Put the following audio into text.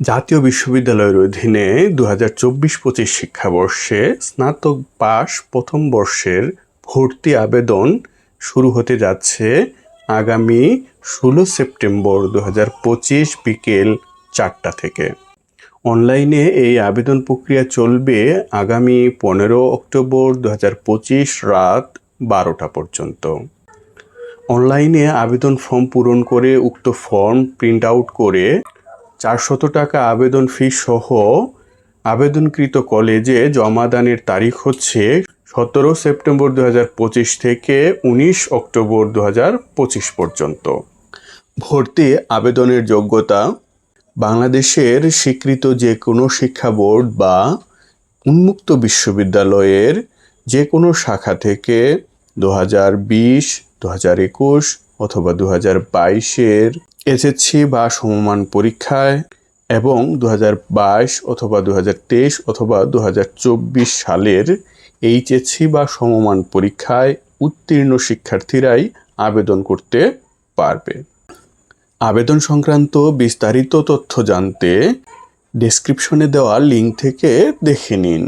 জাতীয় বিশ্ববিদ্যালয়ের অধীনে দু হাজার চব্বিশ পঁচিশ শিক্ষাবর্ষে স্নাতক পাশ প্রথম বর্ষের ভর্তি আবেদন শুরু হতে যাচ্ছে আগামী ষোলো সেপ্টেম্বর দু হাজার পঁচিশ বিকেল চারটা থেকে। অনলাইনে এই আবেদন প্রক্রিয়া চলবে আগামী পনেরো অক্টোবর দু হাজার পঁচিশ রাত বারোটা পর্যন্ত। অনলাইনে আবেদন ফর্ম পূরণ করে উক্ত ফর্ম প্রিন্ট আউট করে চারশত টাকা আবেদন ফি সহ আবেদনকৃত কলেজে জমাদানের তারিখ হচ্ছে সতেরো সেপ্টেম্বর দু হাজার পঁচিশ থেকে উনিশ অক্টোবর দু হাজার পঁচিশ পর্যন্ত। ভর্তি আবেদনের যোগ্যতা, বাংলাদেশের স্বীকৃত যে কোনো শিক্ষা বোর্ড বা উন্মুক্ত বিশ্ববিদ্যালয়ের যে কোনো শাখা থেকে দু হাজার বিশ দু হাজার একুশ অথবা দু হাজার বাইশের এসএসসি বা সমমান পরীক্ষায় এবং দু হাজার বাইশ অথবা দু হাজার তেইশ অথবা দু হাজার চব্বিশ সালের এইচএসসি বা সমমান পরীক্ষায় উত্তীর্ণ শিক্ষার্থীরাই আবেদন করতে পারবে। আবেদন সংক্রান্ত বিস্তারিত তথ্য জানতে ডেসক্রিপশনে দেওয়া লিঙ্ক থেকে দেখে নিন।